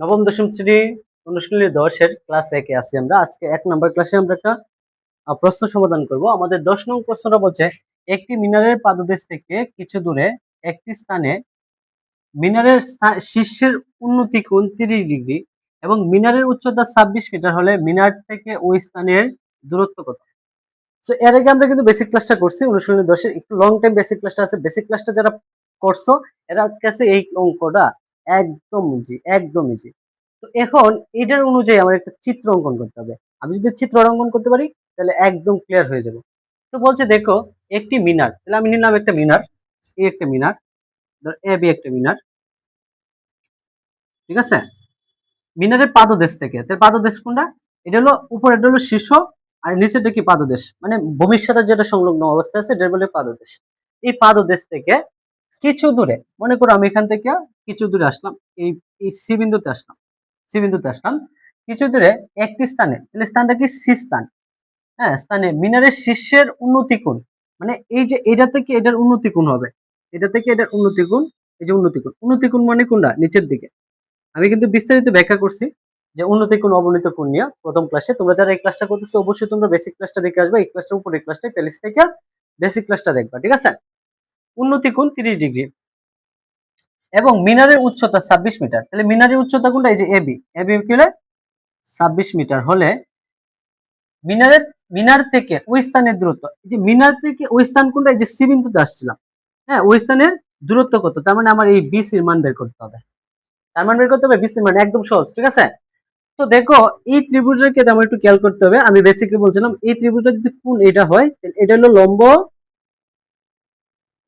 নবম দশম শ্রেণি অনুশীলনী দশের ক্লাস একে আছি আমরা। আজকে এক নম্বর ক্লাসে আমরা একটা প্রশ্ন সমাধান করব। আমাদের দশ নং প্রশ্নটা বলছে, একটি মিনারের পাদদেশ থেকে কিছু দূরে একটি স্থানে মিনারের শীর্ষের উন্নতি কোণ তিরিশ ডিগ্রি এবং মিনারের উচ্চতা ছাব্বিশ মিটার হলে মিনার থেকে ওই স্থানের দূরত্ব কত? তো এর আগে আমরা কিন্তু বেসিক ক্লাসটা করছি, অনুশীলনী দশের। একটু লং টাইম বেসিক ক্লাসটা আছে। বেসিক ক্লাসটা যারা করছ, এরা কাছে এই অঙ্কটা একদম ইজি একদম ইজি তো এখন এটার অনুযায়ী আমার একটা চিত্র অঙ্কন করতে হবে। আমি যদি চিত্র অঙ্কন করতে পারি, তাহলে একদম ক্লিয়ার হয়ে যাবে। তো বলছে দেখো, একটি মিনার, তাহলে আমি নিলাম একটা মিনার এই একটা মিনার, ধর এ বি একটা মিনার। ঠিক আছে? মিনারের পাদদেশ থেকে তার পাদদেশ কোনটা? এটা হলো উপরে, এটা হলো শীর্ষ, আর নিচেটা কি পাদদেশ? মানে সাথে যেটা সংলগ্ন অবস্থা আছে, এটা বলে পাদদেশ। এই পাদদেশ থেকে কিছু দূরে, মনে করো আমি এখান থেকে কিছু দূরে আসলাম, এই এই সি বিন্দুতে আসলাম, সি বিন্দুতে আসলাম, কিছু দূরে একটি স্থানে, তাহলে স্থানটা কি সি স্থান? হ্যাঁ স্থানে মিনারের শীর্ষের উন্নতি কোণ মানে এই যে এটা থেকে এটার উন্নতি কোণ হবে, এটা থেকে এটার উন্নতি কোণ এই যে উন্নতি কোণ উন্নতি কোণ মানে কোনটা? নিচের দিকে। আমি কিন্তু বিস্তারিত ব্যাখ্যা করছি যে উন্নতি কোণ অবনীত কোণ নিয়ে প্রথম ক্লাসে তোমরা যারা এই ক্লাসটা করতেছো, অবশ্যই তোমরা বেসিক ক্লাসটা দেখে আসবে, এই ক্লাসটা উপরে ক্লাসটা প্যালিস থেকে বেসিক ক্লাসটা দেখবা, ঠিক আছে? উন্নতি কোণ তিরিশ ডিগ্রি এবং মিনারের উচ্চতা ছাব্বিশ মিটার। তাহলে মিনারের উচ্চতা কোনটা? এই যে এবি এবি কি হলে? ছাব্বিশ মিটার হলে মিনারের, মিনার থেকে ওই স্থানের দূরত্ব যে মিনার থেকে ওই স্থান কোনটা? এই যে সি বিন্দুতে আসছিলাম। হ্যাঁ ওই স্থানের দূরত্ব কত? তার মানে আমার এই বিসির মান বের করতে হবে। তার মান বের করতে হবে? বিসির মান একদম সহজ, ঠিক আছে? তো দেখো, এই ত্রিভুজের ক্ষেত্রে আমার একটু খেয়াল করতে হবে। আমি বেসিকে বলছিলাম, এই ত্রিভুজের যদি কোন, এটা হয় এটা হলো লম্ব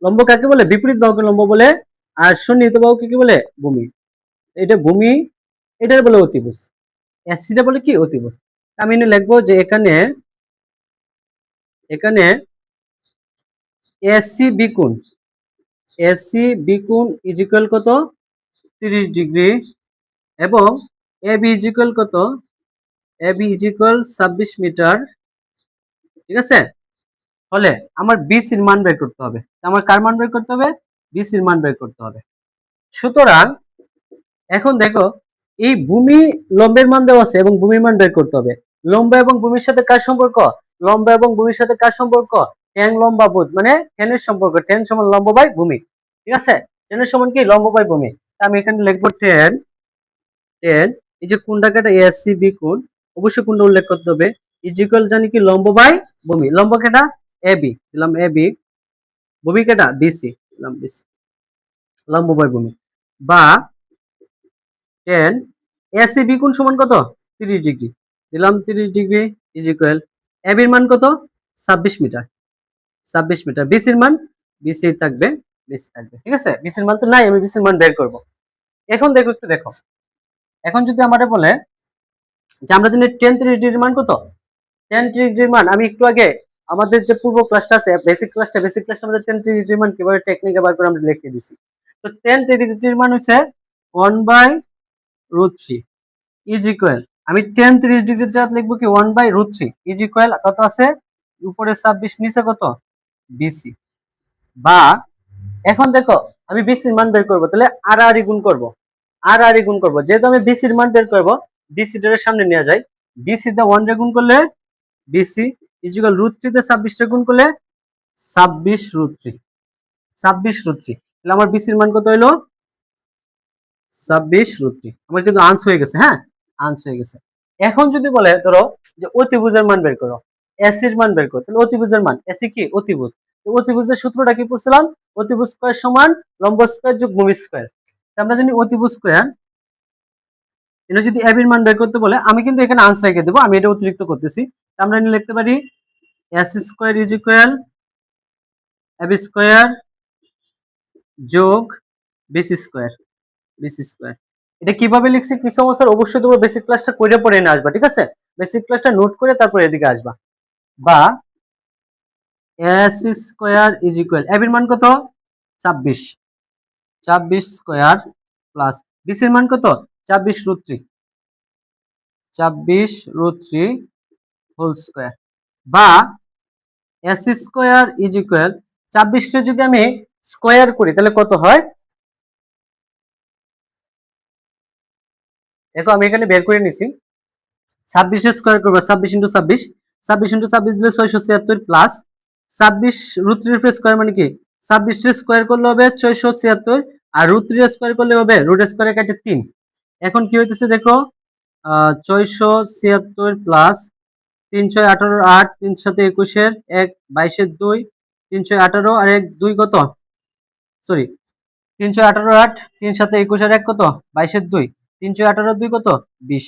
লম্ব কাকে বলে? বিপরীত বাহুকে লম্ব বলে আর সন্নিহিত বাহুকে কি বলে? ভূমি। এটা ভূমি, এটার বলে অতিভুজ। এসিটা বলে কি? অতিভুজ। আমি লিখব যে এখানে এখানে এসি বিকুণ এসি বিকুণ ইজ ইকুয়াল কত? তিরিশ ডিগ্রি। এবং এ বি ইজ ইকুয়াল কত? এ বি ইজ ইকুয়াল ছাব্বিশ মিটার। ঠিক আছে? হলে আমার বিসির মান বের করতে হবে। আমার কার মান বের করতে হবে? বিসির মান বের করতে হবে। সুতরাং, এখন দেখো, এই ভূমি লম্বের মান দেওয়া আছে এবং ভূমির মান বের করতে হবে। লম্বা এবং ভূমির সাথে কার সম্পর্ক? লম্বা এবং ভূমির সাথে কার সম্পর্ক? ট্যান লম্বা বোধ মানে টেনের সম্পর্ক টেন সমান লম্ব বাই ভূমি। ঠিক আছে? টেনের সমান কি? লম্ব বাই ভূমি। আমি এখানে লিখব টেন টেন এই যে কোন টাকাটা এসসি বি কোণ। অবশ্যই কোনটা উল্লেখ করতে হবে। ইজিক্যাল জানি কি? লম্ব বাই ভূমি। লম্ব কেটা? এ বি দিলাম এ বি ভূমি কেটা? বিসি বি সমান কত? তিরিশ ডিগ্রি। দিলাম তিরিশ ডিগ্রি ইজ ইকুয়াল এবির মান কত? ছাব্বিশ মিটার। ছাব্বিশ মিটার। বিসির মান? বিসি থাকবে বিসি থাকবে। ঠিক আছে? বিসির মান তো নাই, আমি বিসির মান বের করব। এখন দেখো, একটু দেখো। এখন যদি আমাদের বলে যে আমরা জানি টেন তিরিশ ডিগ্রির মান কত? টেন তিরিশ ডিগ্রির মান, আমি একটু আগে আমাদের যে পূর্ব ক্লাসটা আছে বেসিক ক্লাসটা বেসিক ক্লাসটা আমাদের টেন মান কীভাবে টেকনিকে বার করে আমরা লিখে দিছি। তো টেন মান হচ্ছে one by root is equal আমি টেন তিরিশ ডিগ্রি জাত লিখব কি one by root three is equal কত আছে? উপরে ছাব্বিশ, নিচে কত? বিসি বা, এখন দেখো, আমি বিসির মান বের করব, তাহলে আর আর গুণ করব। আর আর গুণ করব, যেহেতু আমি বিসির মান বের করব বিসি এর সামনে নিয়ে যাই। বিসি দা ওয়ান রে গুণ করলে BC is equal root three তে ছাব্বিশ রে গুণ করলে ছাব্বিশ রুট থ্রি ছাব্বিশ রুট থ্রি তাহলে আমার বিসির মান কত হইল? ছাব্বিশ রুট থ্রি আমার কিন্তু আনস হয়ে গেছে হ্যাঁ? আনস হয়ে গেছে। এখন যদি বলে, ধরো যে অতিভুজের মান বের করো এসির মান বের করো, তাহলে অতিভুজের মান এসি কি? অতিভুজ। অতিভুজের সূত্রটা কি পড়ছিলাম? অতিভুজ স্কয়ার সমান লম্ব স্কয়ার যোগ ভূমি স্কয়ার আমরা জানি অতিভুজ স্কয়ার এটা যদি এবির মান বের করতে বলে, আমি কিন্তু এখানে আনসার রেখে দেবো, আমি এটা অতিরিক্ত করতেছি। আমরা লিখতে পারি S square is equal AB square যোগ বিসি স্কোয়ার বিসি স্কোয়ার এটা কীভাবে লিখছি, কি অবস্থার অবশ্যই তোমরা বেসিক ক্লাসটা করে পরে এনে আসবা, ঠিক আছে? বেসিক ক্লাসটা নোট করে তারপর এদিকে আসবা। বা এস স্কয়ার ইজ ইকুয়াল এবির মান কত? ছাব্বিশ। ছাব্বিশ স্কোয়ার প্লাস বিসির মান কত? ছাব্বিশ রুট থ্রি ছাব্বিশ রুট থ্রি হোল স্কয়ার বা এস স্কয়ার ইজ ইকুয়াল ছাব্বিশটা যদি আমি স্কয়ার করি, তাহলে কত হয়? দেখো, আমি এখানে বের করে নিছি। ছাব্বিশ স্কোয়ার করব, ছাব্বিশ ইন্টু ছাব্বিশ। ছাব্বিশ ইন্টু ছাব্বিশ দিলে ছয়শো ছিয়াত্তর প্লাস ছাব্বিশ রুট থ্রি স্কোয়ার মানে কি? ছাব্বিশ স্কোয়ার করলে হবে ছয়শো ছিয়াত্তর, আর রুট থ্রি স্কোয়ার করলে হবে রুট স্কোয়ারে কাটে তিন। এখন কি হইতেছে দেখো? ছয়শো ছিয়াত্তর প্লাস তিনশো আঠারো আট তিন সাথে একুশের এক, বাইশের দুই, তিনশো আঠারো আর এক, দুই কত? সরি তিনশো আঠারো আট তিন সাথে একুশের এক কত? বাইশের দুই, তিনশো আঠারো, দুই কত? বিশ।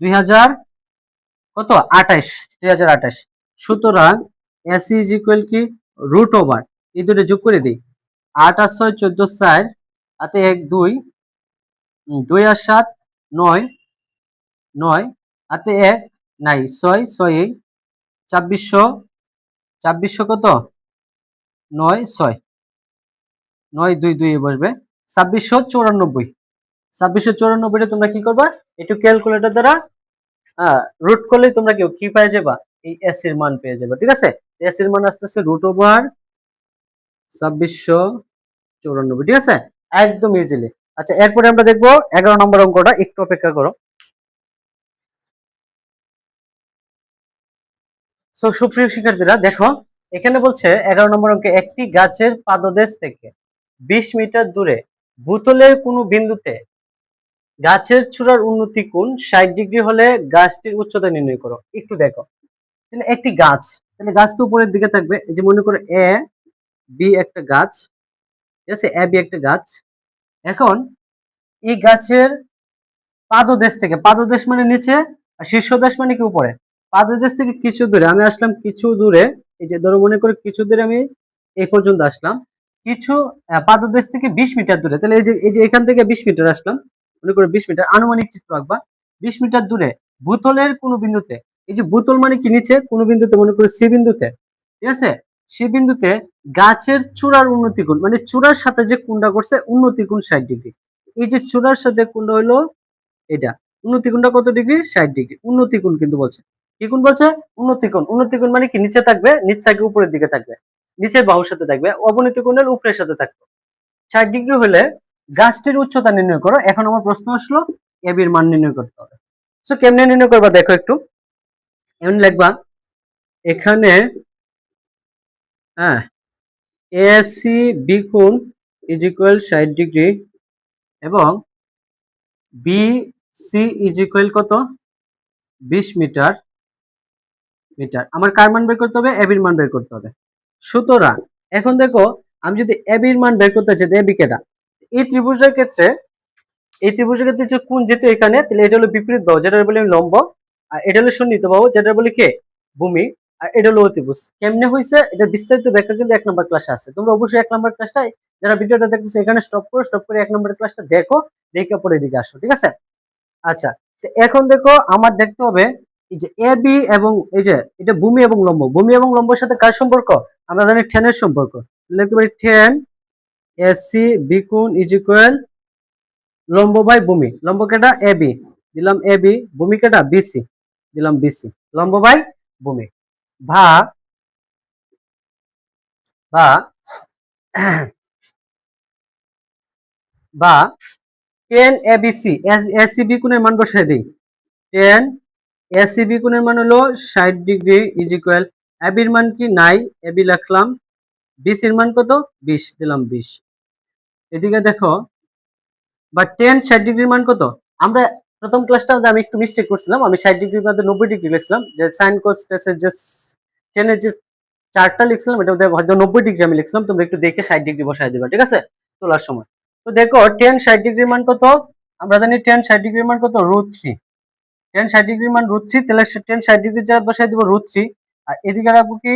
দুই হাজার কত? আঠাশ, দুই হাজার আঠাশ। সুতরাং এসি ইজ ইকুয়াল কি? রুট ওভার এই দুটো যোগ করে দিই। আট আর ছয়, চোদ্দ, চার হাতে এক, দুই দুই আর সাত, নয় নয় হাতে এক নাই, ছয় ছয় ছাব্বিশশো ছাব্বিশশো কত? নয়, ছয়। নয়, দুই দুই বসবে। ছাব্বিশশো চৌরানব্বই। ছাব্বিশশো চৌরানব্বইটা তোমরা কি করবা? একটু ক্যালকুলেটর দ্বারা রুট করলেই তোমরা কেউ কি পেয়ে যাবা? এই এস এর মান পেয়ে যাবে, ঠিক আছে? এস এর মান আস্তে আস্তে রুট ওভার ছাব্বিশশো চৌরানব্বই, ঠিক আছে? একদম ইজিলি আচ্ছা এরপরে আমরা দেখব এগারো নম্বর অঙ্কটা, একটু অপেক্ষা করো। তো সুপ্রিয় শিক্ষার্থীরা, দেখো, এখানে বলছে এগারো নম্বর অঙ্কে একটি গাছের পাদদেশ থেকে বিশ মিটার দূরে ভূতলের কোনো বিন্দুতে গাছের চূড়ার উন্নতি কোণ ষাট ডিগ্রি হলে গাছটির উচ্চতা নির্ণয় করো। একটু দেখো। তাহলে একটি গাছ, তাহলে গাছ তো উপরের দিকে থাকবে। যে মনে করো এ, বি একটা গাছ, ঠিক আছে? এ, বি একটা গাছ। এখন এই গাছের পাদদেশ থেকে, পাদদেশ মানে নিচে আর শীর্ষদেশ মানে কি উপরে? পাদদেশ থেকে কিছু দূরে, আমি আসলাম কিছু দূরে, এই যে ধরো মনে করো কিছু দূরে আমি এই পর্যন্ত আসলাম। কিছু পাদদেশ থেকে বিশ মিটার দূরে, তাহলে এই যে এখান থেকে বিশ মিটার আসলাম, মনে করো বিশ মিটার, আনুমানিক চিত্র আঁকবা। বিশ মিটার দূরে, ভূতলের কোন বিন্দুতে, এই যে ভূতল মানে কি নিচে, কোন বিন্দুতে, মনে করো সি বিন্দুতে, ঠিক আছে? সে বিন্দুতে গাছের চূড়ার উন্নতি কোণ মানে চূড়ার সাথে যে কোণটা করছে উন্নতি কোণ ষাট ডিগ্রি। এই যে চূড়ার সাথে কোণটা হলো এটা উন্নতি কোণটা কত ডিগ্রি? ষাট ডিগ্রি উন্নতি কোণ কিন্তু বলছে। কি বলছে উন্নতি কোণ উন্নতি মানে কি? নিচে থাকবে, নিচ থেকে উপরের দিকে থাকবে। নিচের বাহুর সাথে থাকবে অবনতি কোণের উপরের সাথে থাকবে। ষাট ডিগ্রি হলে গাছটির উচ্চতা নির্ণয় করো। এখন আমার প্রশ্ন আসলো এবির মান নির্ণয় করতে হবে। তো কেমনে নির্ণয় করবা দেখো একটু। এমন লিখবা, এখানে হ্যাঁ এসি বি কোণ ইজ ইকুয়াল ষাট ডিগ্রি এবং বি সি ইজ ইকুয়াল কত? বিশ মিটার। মিটার। আমার কার মান বের করতে হবে? এবির মান বের করতে হবে। সুতরাং, এখন দেখো, আমি যদি এবির মান বের করতে চাই এবি কেটা এই ত্রিভুজের ক্ষেত্রে, এই ত্রিভুজের ক্ষেত্রে যে কোণ যেহেতু এখানে, তাহলে এটা হলো বিপরীত বাহু যেটা বলি লম্ব, আর এটা হলো সন্নিহিত বাহু যেটা বলি কে? ভূমি, আর এটা হলো অতিভুজ। কেমনে হয়েছে এটা বিস্তারিত ব্যাখ্যা কিন্তু এক নম্বর ক্লাসে আছে। তোমরা অবশ্যই এক নম্বর ক্লাসটা যারা ভিডিওটা দেখতেছো, এখানে স্টপ করো স্টপ করে এক নম্বর ক্লাসটা দেখো, দেখে পরে এদিকে আসো, ঠিক আছে? আচ্ছা এখন দেখো, আমার দেখতে হবে এই যে এ, বি এবং এই যে এটা ভূমি এবং লম্ব। ভূমি এবং লম্বের সাথে কার সম্পর্ক? আমরা জানি টেনের সম্পর্ক। লিখতে পারি টেন এসি বি কোণ ইজ ইকুয়াল লম্ব বাই ভূমি। লম্ব কেটা? A, B. দিলাম এ, বি। ভূমি কেটা? বিসি দিলাম বিসি লম্ব বাই ভূমি। ভাগ বা বা টেন এবিসি এসিবি কোণের মান বসাই দিই। টেন এসিবি কোণের মান হলো ষাট ডিগ্রি ইজ ইকুয়াল এবির মান কি নাই? এবি লিখলাম। বিসির মান কত? বিশ, দিলাম বিশ। এদিকে দেখো, বা টেন ষাট ডিগ্রির মান কত? আমরা প্রথম ক্লাসটা আমি একটু মিস্টেক করছিলাম, আমি ষাট ডিগ্রির মধ্যে নব্বই ডিগ্রি লিখছিলাম, যে সাইন কোস যে টেনের যে চারটা লিখছিলাম, এটা হয়তো নব্বই ডিগ্রি আমি লিখছিলাম, তোমরা একটু দেখে ষাট ডিগ্রি বসাই দিবা, ঠিক আছে? তোলার সময়। তো দেখো টেন ষাট ডিগ্রির মান কত? আমরা জানি টেন ষাট ডিগ্রির মান কত? রুট থ্রি টেন ষাট ডিগ্রি মান রুট থ্রি তাহলে টেন ষাট ডিগ্রি যা বসাই দিব রুট থ্রি আর এদিকে রাখব কি?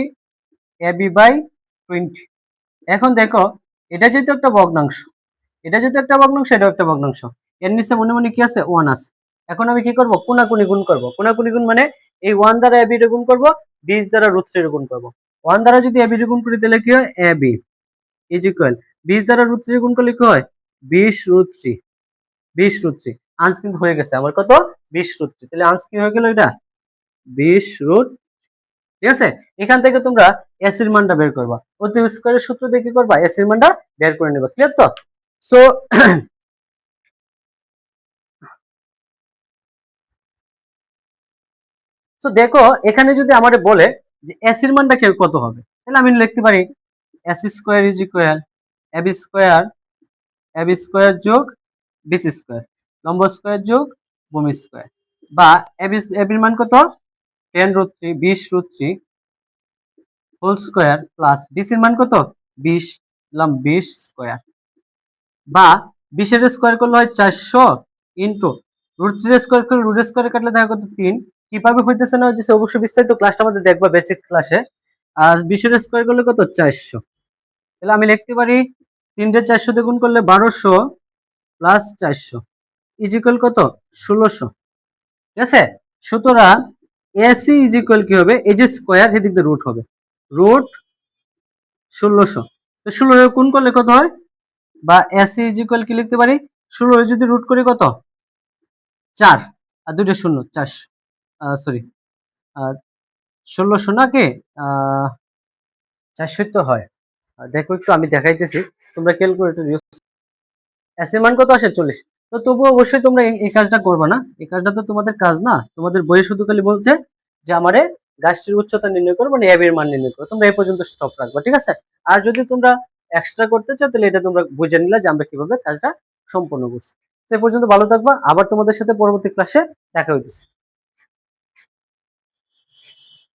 এ বি বাই টোয়েন্টি এখন দেখো, এটা যেহেতু একটা ভগ্নাংশ, এটা যেহেতু একটা ভগ্নাংশ, এটাও একটা ভগ্নাংশ। এর নিচে মনে মনে কি আছে? ওয়ান আছে। এখন আমি কি করব? কোনাকুনি গুণ করব। কোনাকুনি গুণ মানে এই ওয়ান দ্বারা এ বি গুণ করব, বিশ দ্বারা রুট থ্রি গুণ করব। ওয়ান দ্বারা যদি এবি গুণ করি, তাহলে কি হয়? এ বি ইজ ইকুয়াল বিশ দ্বারা রুট থ্রি গুণ করলে কি হয়? বিশ রুট থ্রি বিশ রুট থ্রি আন্স কিন্তু হয়ে গেছে। আমার কত? বিশ রুট থ্রি তাহলে আন্স কি হয়ে গেল এটা? বিশ রুট ঠিক আছে? এখান থেকে তোমরা এসির মানটা বের করবা। অতি স্কোয়ারের সূত্র দিয়ে কি করবা? এসির মানটা বের করে নেবা। ক্লিয়ার তো? সো তো দেখো, এখানে যদি আমারে বলে যে এস এর মানটা কে- কত হবে? তাহলে আমি লিখতে পারি S square is equal A B square AB square যোগ বিসি স্কোয়ার লম্ব স্কোয়ার যোগ ভূমি স্কোয়ার। বা এ বি এ বির মান কত? টেন রুট থ্রি বিশ root three whole square plus বিসির মান কত? বিশ দিলাম বিশ স্কোয়ার বা বিশের স্কোয়ার করলে হয় চারশো ইন্টু রুট থ্রি স্কোয়ার করলে রুট স্কোয়ার কাটলে দেখা কত তিন। কীভাবে হইতেছে না হইতেছে? অবশ্যই বিস্তারিত ক্লাসটা আমাদের দেখবা বেসিক ক্লাসে আর বিশের স্কোয়ার করলে কত? চারশো। তাহলে আমি লিখতে পারি তিনটে চারশো দিয়ে গুণ করলে বারোশো প্লাস চারশো। ইজিক্যাল কত? ষোলোশো। ঠিক আছে? সুতরাং এসি ইজিক্যাল কি হবে? এই যে স্কোয়ার এদিক দিয়ে রুট হবে। রুট ষোলোশো। তো ষোলো কোন করলে কত হয়? বা এসি ইজিক্যাল কি লিখতে পারি? ষোলো যদি রুট করি কত? চার। আর দুটো শূন্য, চারশো। সরি ষোলোশো না কে? চারশো তো হয়। দেখো একটু আমি দেখাইতেছি। তোমরা ক্যালকুলেটর ইউজ এস মান কত আসে? চল্লিশ। তো তবুও অবশ্যই তোমরা এই- কাজটা করবে না। এই কাজটা তো তোমাদের কাজ না। তোমাদের বইয়ে শুধু খালি বলছে যে আমারে গাছটির উচ্চতা নির্ণয় করো মানে এর মান নির্ণয় করো। তোমরা এই পর্যন্ত স্টপ রাখব, ঠিক আছে? আর যদি তোমরা এক্সট্রা করতে চাও, তাহলে এটা তোমরা বুঝে নিলে যে আমরা কীভাবে কাজটা সম্পূর্ণ করছি। তো এই পর্যন্ত ভালো থাকবা। আবার তোমাদের সাথে পরবর্তী ক্লাসে দেখা হইতেছে।